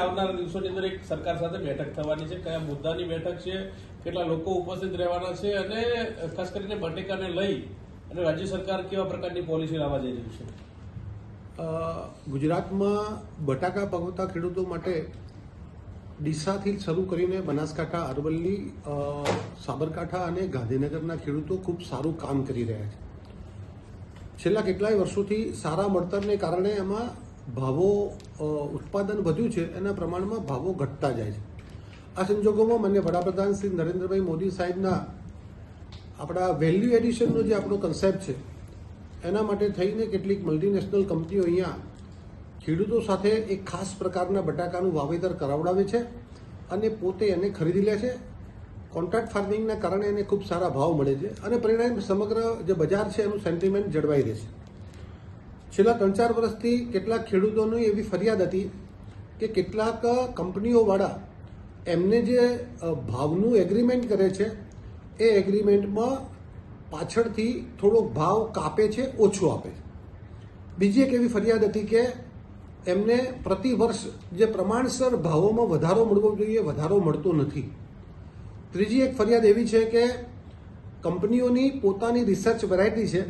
આવનારા દિવસોની અંદર એક સરકાર સાથે બેઠક થવાની છે, કયા મુદ્દાની બેઠક છે, કેટલા લોકો ઉપસ્થિત રહેવાના છે અને ખાસ કરીને બટેકાને લઈ અને રાજ્ય સરકાર કેવા પ્રકારની પોલિસી લાવવા જઈ રહી છે? ગુજરાતમાં બટાકા પકવતા ખેડૂતો માટે ડીસાથી શરૂ કરીને બનાસકાંઠા, અરવલ્લી સાબરકાંઠા અને ગાંધીનગરના ખેડૂતો ખૂબ સારું કામ કરી રહ્યા છે. છેલ્લા કેટલાય વર્ષોથી સારા મળતરને કારણે એમાં ભાવો ઉત્પાદન વધ્યું છે, એના પ્રમાણમાં ભાવો ઘટતા જાય છે. આ સંજોગોમાં મને વડાપ્રધાન શ્રી નરેન્દ્રભાઈ મોદી સાહેબના આપણા વેલ્યુ એડિશનનો જે આપણો કન્સેપ્ટ છે, એના માટે થઈને કેટલીક મલ્ટીનેશનલ કંપનીઓ અહીંયા ખેડૂતો સાથે એક ખાસ પ્રકારના બટાકાનું વાવેતર કરાવડાવે છે અને પોતે એને ખરીદી લે છે. કોન્ટ્રાક્ટ ફાર્મિંગના કારણે એને ખૂબ સારા ભાવ મળે છે અને પરિણામે સમગ્ર જે બજાર છે એનું સેન્ટિમેન્ટ જળવાઈ રહે છે. છેલ્લા ત્રણ ચાર વર્ષથી કેટલાક ખેડૂતોની એવી ફરિયાદ હતી કે કેટલાક કંપનીઓવાળા એમને જે ભાવનું એગ્રીમેન્ટ કરે છે, એ એગ્રીમેન્ટમાં પાછળથી થોડોક ભાવ કાપે છે, ઓછો આપે છે. બીજી એક એવી ફરિયાદ હતી કે એમને પ્રતિ વર્ષ જે પ્રમાણસર ભાવોમાં વધારો મળવો જોઈએ, વધારો મળતો નથી. ત્રીજી એક ફરિયાદ એવી છે કે કંપનીઓની પોતાની રિસર્ચ વેરાયટી છે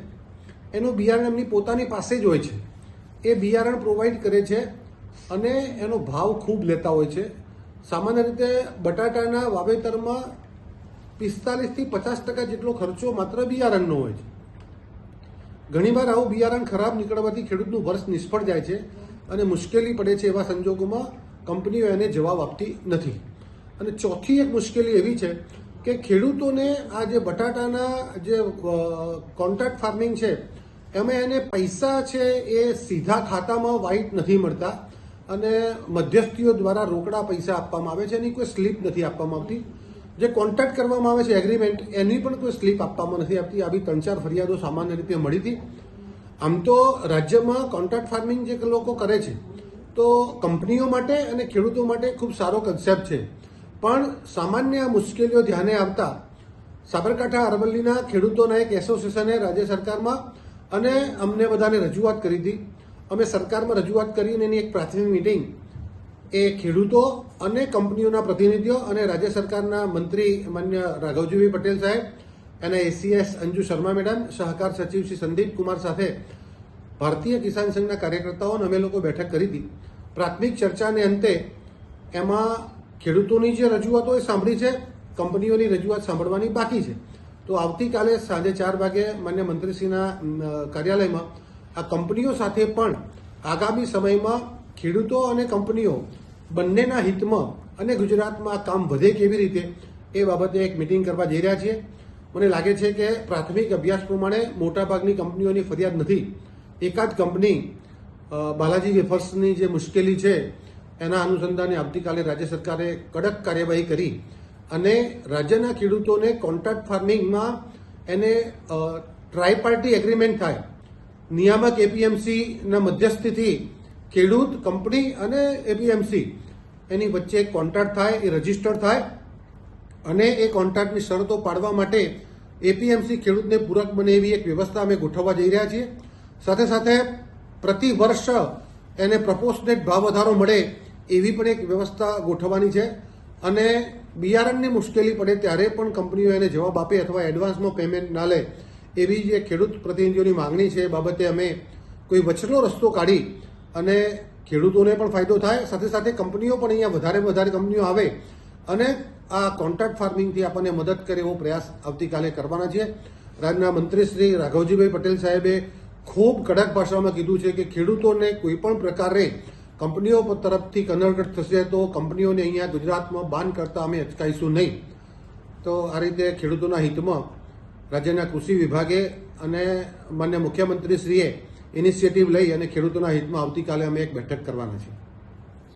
એનું બિયારણ એમની પોતાની પાસે જ હોય છે. એ બિયારણ પ્રોવાઈડ કરે છે અને એનો ભાવ ખૂબ લેતા હોય છે. સામાન્ય રીતે બટાટાના વાવેતરમાં પિસ્તાલીસથી પચાસ ટકા જેટલો ખર્ચો માત્ર બિયારણનો હોય છે. ઘણીવાર આવું બિયારણ ખરાબ નીકળવાથી ખેડૂતનું વર્ષ નિષ્ફળ જાય છે અને મુશ્કેલી પડે છે એવા સંજોગોમાં કંપનીઓ એને જવાબ આપતી નથી. અને ચોથી એક મુશ્કેલી એવી છે કે ખેડૂતોને આ જે બટાટાના જે કોન્ટ્રાક્ટ ફાર્મિંગ છે એમાં એને પૈસા છે એ સીધા ખાતામાં વાઇટ નથી મળતા અને મધ્યસ્થીઓ દ્વારા રોકડા પૈસા આપવામાં આવે છે, એની કોઈ સ્લીપ નથી આપવામાં આવતી. જે કોન્ટ્રાક્ટ કરવામાં આવે છે એગ્રીમેન્ટ એની પણ કોઈ સ્લીપ આપવામાં નથી આવતી. આવી ત્રણ ચાર ફરિયાદો સામાન્ય રીતે મળી હતી. આમ તો રાજ્યમાં કોન્ટ્રાક્ટ ફાર્મિંગ જે લોકો કરે છે, તો કંપનીઓ માટે અને ખેડૂતો માટે ખૂબ સારો કન્સેપ્ટ છે. પણ સામાન્ય મુશ્કેલીઓ ધ્યાને આવતા સાબરકાંઠા, અરવલ્લીના ખેડૂતોના એક એસોસિએશને રાજ્ય સરકારમાં અને અમને બધાને રજૂઆત કરી હતી. અમે સરકારમાં રજૂઆત કરીને એની એક પ્રાથમિક મિટિંગ એ ખેડૂતો અને કંપનીઓના પ્રતિનિધિઓ અને રાજ્ય સરકારના મંત્રી માન્ય રાઘવજીભાઈ પટેલ સાહેબ અને એસીએસ અંજુ શર્મા મેડમ, સહકાર સચિવ શ્રી સંદીપ કુમાર સાથે ભારતીય કિસાન સંઘના કાર્યકર્તાઓને અમે લોકો બેઠક કરી હતી. પ્રાથમિક ચર્ચાને અંતે એમાં ખેડૂતોની જે રજૂઆતો એ સાંભળી છે, કંપનીઓની રજૂઆત સાંભળવાની બાકી છે. તો આવતીકાલે સાંજે ચાર વાગે માન્ય મંત્રીશ્રીના કાર્યાલયમાં આ કંપનીઓ સાથે પણ આગામી સમયમાં ખેડૂતો અને કંપનીઓ બંનેના હિતમાં અને ગુજરાતમાં આ કામ વધે કેવી રીતે એ બાબતે એક મિટિંગ કરવા જઈ રહ્યા છીએ. મને લાગે છે કે પ્રાથમિક અભ્યાસ પ્રમાણે મોટાભાગની કંપનીઓની ફરિયાદ નથી. એકાદ કંપની બાલાજી વેફર્સની જે મુશ્કેલી છે, એના અનુસંધાને આવતીકાલે રાજ્ય સરકારે કડક કાર્યવાહી કરી. અને રાજ્યના ખેડૂતોને કોન્ટ્રાક્ટ ફાર્મિંગમાં એને ટ્રાયપાર્ટી એગ્રીમેન્ટ થાય. નિયામક એપીએમસીના મધ્યસ્થીથી ખેડૂત કંપની અને એપીએમસી એની વચ્ચે એક કોન્ટ્રાક્ટ થાય, એ રજિસ્ટર થાય અને એ કોન્ટ્રાક્ટની શરતો પાડવા માટે એપીએમસી ખેડૂતને પૂરક બને એવી એક વ્યવસ્થા અમે ગોઠવવા જઈ રહ્યા છીએ. સાથે સાથે પ્રતિ વર્ષ એને પ્રપોર્શનેટ ભાવ વધારો મળે એવી પણ એક વ્યવસ્થા ગોઠવવાની છે. અને બિયારણની મુશ્કેલી પડે ત્યારે પણ કંપનીઓ એને જવાબ આપે અથવા એડવાન્સમાં પેમેન્ટ ના લે એવી જે ખેડૂત પ્રતિનિધિઓની માંગણી છે. એ બાબતે અમે કોઈ વચલો રસ્તો કાઢી અને ખેડૂતોને પણ ફાયદો થાય. સાથે સાથે કંપનીઓ પણ અહીંયા વધારે વધારે કંપનીઓ આવે અને આ કોન્ટ્રાક્ટ ફાર્મિંગથી આપણને મદદ કરે એવો પ્રયાસ આવતીકાલે કરવાના છે. રાજ્યના મંત્રી શ્રી રાઘવજીભાઈ પટેલ સાહેબે ખૂબ કડક ભાષામાં કીધું છે કે ખેડૂતોને કોઈ પણ પ્રકારે કંપનીઓ તરફથી કન્વર્ટ થશે તો કંપનીઓને અહીંયા ગુજરાતમાં બાન કરતા અમે અચકાઈશું નહીં. તો આ રીતે ખેડૂતોના હિતમાં રાજ્યના કૃષિ વિભાગે અને માન્ય મુખ્યમંત્રીશ્રીએ ઇનિશિયેટિવ લઈ અને ખેડૂતોના હિતમાં આવતીકાલે અમે એક બેઠક કરવાના છીએ.